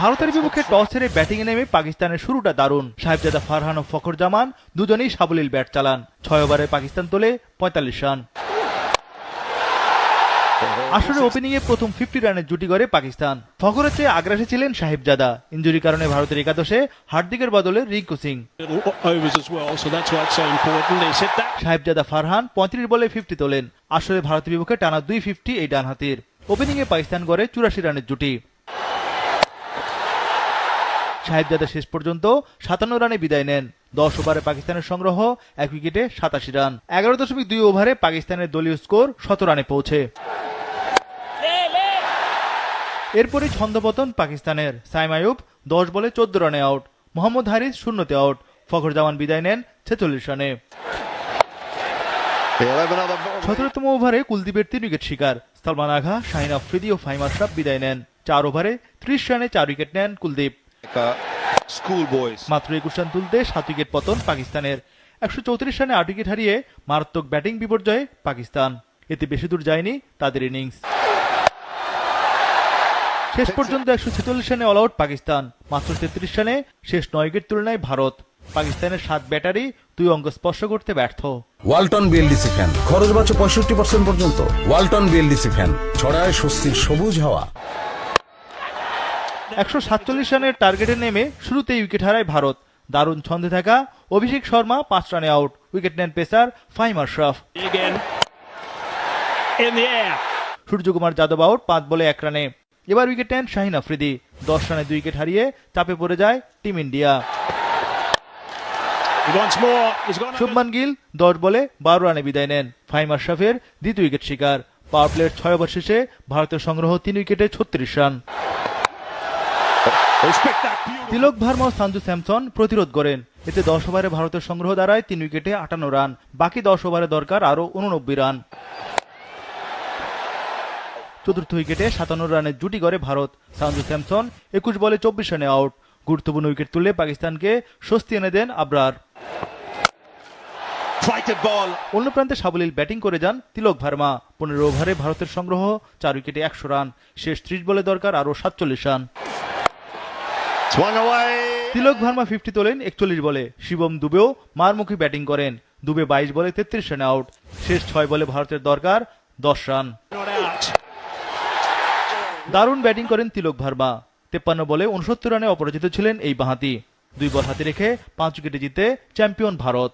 ভারতের বিপক্ষে টস হেরে ব্যাটিংয়ে নেমে পাকিস্তানের শুরুটা দারুণ। সাহেবজাদা ফারহান ও ফখর জামান দুজনেই সাবলীল ব্যাট চালান। ছয় ওভারে পাকিস্তান তোলে পঁয়তাল্লিশ রান। আসলে ওপেনিং এ প্রথম ফিফটি রানের জুটি করে পাকিস্তান। ফখরের চেয়ে আগ্রাসী ছিলেন সাহেবজাদা। ইঞ্জুরির কারণে ভারতের একাদশে হার্দিকের বদলে রিঙ্কু সিং. সাহেবজাদা ফারহান পঁয়ত্রিশ বলে ফিফটি তোলেন। আসলে ভারতের বিপক্ষে টানা দুই ফিফটি এই ডান হাতির ওপেনিং এ পাকিস্তান গড়ে চুরাশি রানের জুটি। সাহেবজাদা শেষ পর্যন্ত সাতান্ন রানে বিদায় নেন। দশ ওভারে পাকিস্তানের সংগ্রহ, এক উইকেটে সাতাশি রান। এগারো দশমিক দুই ওভারে পাকিস্তানের দলীয় স্কোর শত রানে পৌঁছে। এরপরই ছন্দপতন পাকিস্তানের। সাইম আয়ুব দশ বলে চোদ্দ রানে আউট। মোহাম্মদ হারিস শূন্যতে আউট। ফখর জামান বিদায় নেন ছেচল্লিশ রানে. সতেরোতম ওভারে কুলদীপের তিন উইকেট শিকার। সালমান আঘা, শাহিন আফ্রিদি ও ফাইম আশরাফ বিদায় নেন। চার ওভারে ত্রিশ রানে চার উইকেট নেন কুলদীপ. মাত্র একুশ রান তুলতে সাত উইকেট পতন পাকিস্তানের। একশো চৌত্রিশ রানে আট উইকেট হারিয়ে মারাত্মক ব্যাটিং বিপর্যয়ে পাকিস্তান। এতে বেশি দূর যায়নি তাদের ইনিংস শেষ পর্যন্ত একশো ছেচল্লিশ রানে অল আউট পাকিস্তান। মাত্র তেত্রিশ রানে শেষ নয় উইকেট তুলনায় ভারত। পাকিস্তানের সাত ব্যাটারি দুই অঙ্গ স্পর্শ করতে ব্যর্থ। ওয়ালটন বিএলডিসি ফ্যান খরচ বাঁচে পঁয়ষট্টি পার্সেন্ট পর্যন্ত। ওয়ালটন বিএলডিসি ফ্যান ছড়ায় স্বস্তির সবুজ হাওয়া। একশো সাতচল্লিশ রানের টার্গেটে নেমে শুরুতেই উইকেট হারায় ভারত। দারুণ ছন্দে থাকা অভিষেক শর্মা পাঁচ রানে আউট। উইকেট নেন পেসার ফাইম আশরাফ। সূর্যকুমার যাদব আউট পাঁচ বলে এক রানে। এবার উইকেট নেন শাহিন আফ্রিদি। দশ রানে দুই উইকেট হারিয়ে চাপে পড়ে যায় টিম ইন্ডিয়া। শুভমান গিল দশ বলে বারো রানে বিদায় নেন। ফাইম আশরাফের দ্বিতীয় উইকেট শিকার। পাওয়ার প্লের ছয় ওভার শেষে ভারতের সংগ্রহ তিন উইকেটে ছত্রিশ রান। তিলক ভার্মা সঞ্জু স্যামসন প্রতিরোধ করেন। এতে দশ ওভারে ভারতের সংগ্রহ দাঁড়ায় তিন উইকেটে আটান্ন রান। বাকি দশ ওভারে দরকার আরও উননব্বই রান। চতুর্থ উইকেটে সাতান্ন রানের জুটি করে ভারত। সঞ্জু স্যামসন একুশ বলে চব্বিশ রানে আউট। গুরুত্বপূর্ণ উইকেট তুলে পাকিস্তানকে স্বস্তি এনে দেন আবরার। অন্য প্রান্তে সাবলীল ব্যাটিং করে যান তিলক ভার্মা। পনেরো ওভারে ভারতের সংগ্রহ চার উইকেটে একশো রান। শেষ ত্রিশ বলে দরকার আরও সাতচল্লিশ রান. তিলক ভার্মা ফিফটি তোলেন একচল্লিশ বলে। শিবম দুবেও মারমুখী ব্যাটিং করেন। দুবে বাইশ বলে তেত্রিশ রানে আউট শেষ ছয় বলে ভারতের দরকার দশ রান দারুণ ব্যাটিং করেন তিলক ভার্মা। তেপ্পান্ন বলে উনসত্তর রানে অপরাজিত ছিলেন এই বাহাতি। দুই বল হাতে রেখে পাঁচ উইকেটে জিতে চ্যাম্পিয়ন ভারত।